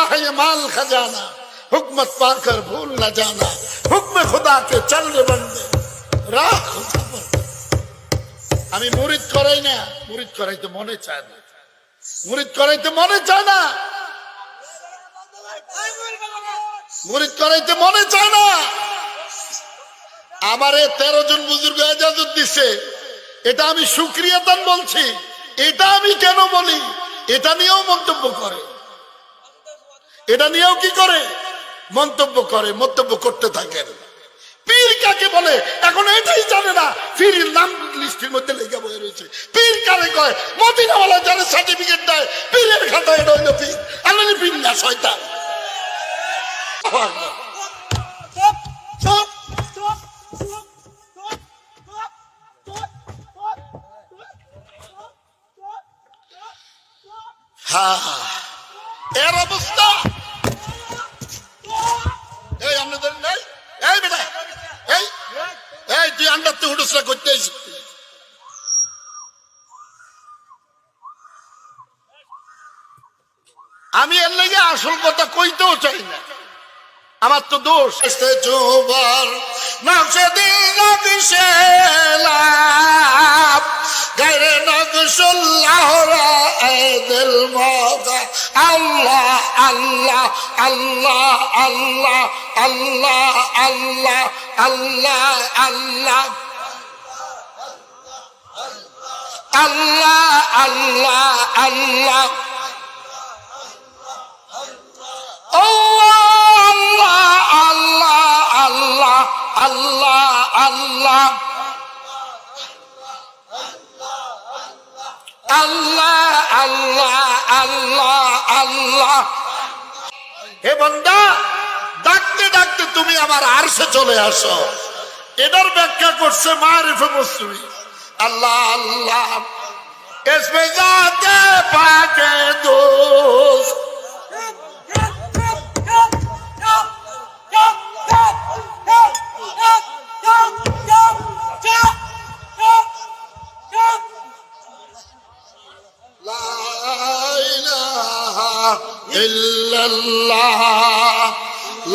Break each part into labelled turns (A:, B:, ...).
A: क्या है ये माल खजाना हुकमत पाकर भूल न जाना हुक्म खुदा के चलने बंदे রাহ খুদা पर। আমি মুরিদ করাই না মুরিদ করাইতে মনে চায় না মুরিদ করাইতে মনে চায় না মুরিদ করাইতে মনে চায় না আমারে তেরো জন বুজুর্গ এজাজত দিছে এটা আমি সুক্রিয়াতান বলছি এটা আমি কেন বলি এটা নিয়েও মন্তব্য করে এটা নিয়েও কি করে? মন্তব্য করে, মন্তব্য করতে থাকেন। পীর কাকে বলে? এখন এটাই জানে না। পীরের নাম লিস্টের মধ্যে লেগে বয়ে রয়েছে। পীর কারে কয়? মদিনাওয়ালা যারা সার্টিফিকেট দেয়, পীরের খাতা এটা পীর। হ্যাঁ। এর অবস্থা আন্ডারতে হুটুসরা করতে আমি এর লেগে আসল কথা কইতেও চাই না। আমার তো দোষ। চোবার নাচে দিন গায়রে নকশুল্লাহ দিল মগা আল্লাহ আল্লাহ আল্লাহ আল্লাহ আল্লাহ আল্লাহ আল্লাহ আল্লাহ আল্লাহ আল্লাহ আল্লাহ আল্লাহ আল্লাহ আল্লাহ আল্লাহ আল্লাহ আল্লাহ আল্লাহ আল্লাহ হে বন্দা ডাকতে ডাকতে তুমি আমার আরশে চলে আসো এটার ব্যাখ্যা করছে মারিফে মুসলিম আল্লাহ আল্লাহ इसमें जाते पाके दोस्त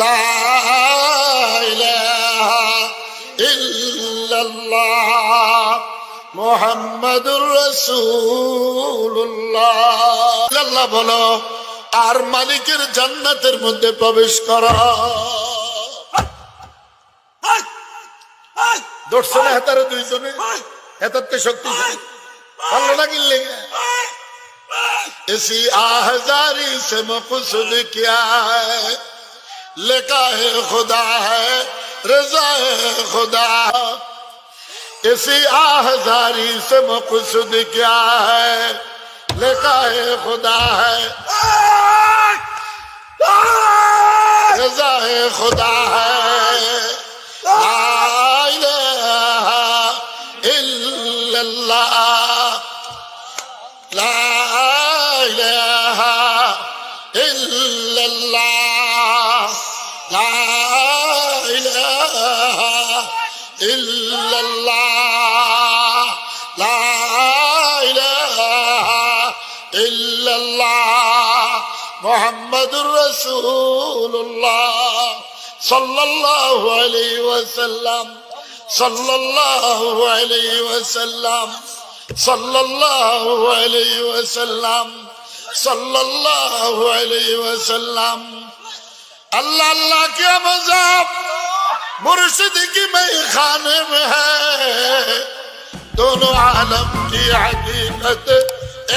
A: لا إله إلا الله محمد বলো, আর মালিকের জান্নাতের মধ্যে প্রবেশ করো। দর্শন হেতারে দুইজনে। হেতারতে শক্তি ভালো লাগিল কিনলে এসি আহাজারি সে মকসুদ কিয়া لکھا ہے خدا ہے، رضا ہے خدا۔ اسی آہزاری سے مقصد کیا ہے؟ لکھا ہے خدا ہے۔ رضا ہے خدا ہے۔ لا الہ الا اللہ۔ لا الہ ইল্লাল্লাহ, লা ইলাহা ইল্লাল্লাহ, মুহাম্মাদুর রাসূলুল্লাহ সাল্লাল্লাহু আলাইহি ওয়াসাল্লাম, সাল্লাল্লাহু আলাইহি ওয়াসাল্লাম, সাল্লাল্লাহু আলাইহি ওয়াসাল্লাম আল্লাহ আল্লাহ, কে মজাব मुर्शिद की मैं खाने में है दोनों आलम की हकीकत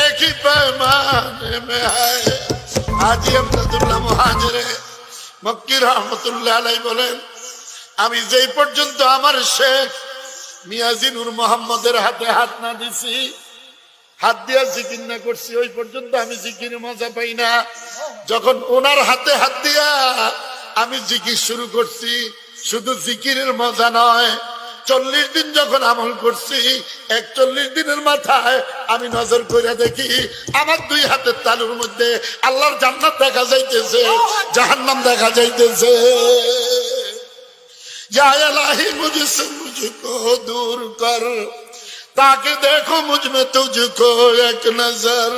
A: एक ही पैमाने में है আজি আমদাদুল্লাহ মহাজরে মক্কি রহমতুল্লাহ আলাই বলেন, আমি যেই পর্যন্ত আমার শেখ মিয়াজিনুর মোহাম্মদের হাতে হাত না দিছি, হাত দিয়া জিকির না করছি, ওই পর্যন্ত আমি জিকির মজা পাই না। যখন ওনার হাতে হাত দিয়া আমি জিকির শুরু করছি শুধু জিকিরের মজা নয়, চল্লিশ দিন যখন আমল করছি, একচল্লিশ দিনের মাথায় আমি নজর করে দেখি, আমার দুই হাতের তালুর মধ্যে আল্লাহর জান্নাত দেখা যাইতেছে, জাহান্নাম দেখা যাইতেছে। দূর কর। তাকে দেখো, মুজমে তুঝকো এক নজর।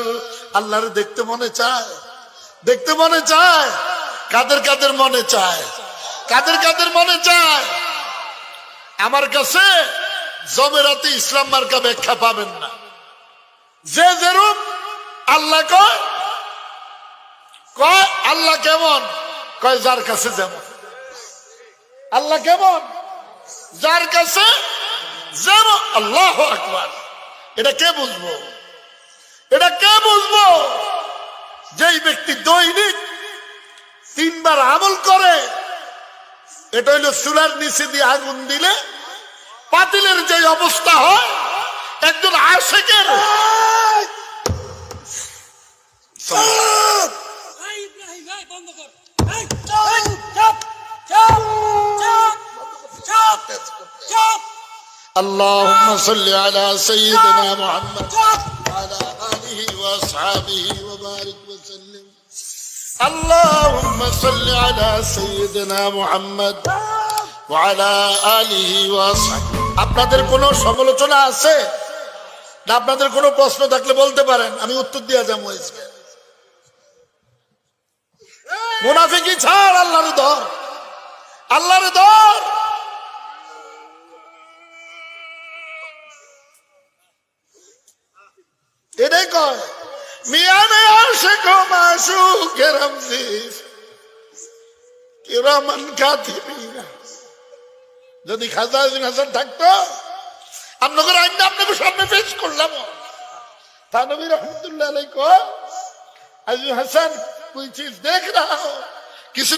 A: আল্লাহর দেখতে মনে চায়? দেখতে মনে চায়? কাদের কাদের মনে চায়? কাদের কাদের মনে চায়? আমার কাছে জমেরাতে ইসলাম মার্কা ব্যাখ্যা পাবেন না। যে যেরূপ আল্লাহ কয় আল্লাহ কেমন, কয় যার কাছে যেমন। আল্লাহ কেমন, যার কাছে যেমন আল্লাহ আকবার। এটা কে বুঝব? এটা কে বুঝব? যেই ব্যক্তি দৈনিক তিনবার আমল করে এটা হইল চুলার নিচে দিয়ে আগুন দিলে পাতিলের যে অবস্থা হয় একজন আশেকের
B: এই ইব্রাহিম এই বন্ধ কর এই এই, চুপ চুপ চুপ চুপ চুপ
A: اللهم صل على سيدنا محمد
B: চুপ
A: وعلى آله وأصحابه وبارك وسلم اللهم صل على سيدنا محمد وعلى آله وأصحابه আপনাদের কোনো সমালোচনা আছে না আপনাদের কোনো প্রশ্ন থাকলে বলতে পারেন আমি উত্তর দিয়ে যাবো আজকে মুনাফিকি ছাড় আল্লাহর ধর আল্লাহর ধর এটাই কয় যদি খাজা উদ্দিন হাসান থাকতো, আপনাদের আপনাকে সামনে পেশ করলাম। তানবী রহমতুল্লাহ হাসান কুই চিজ দেখ রা কিছু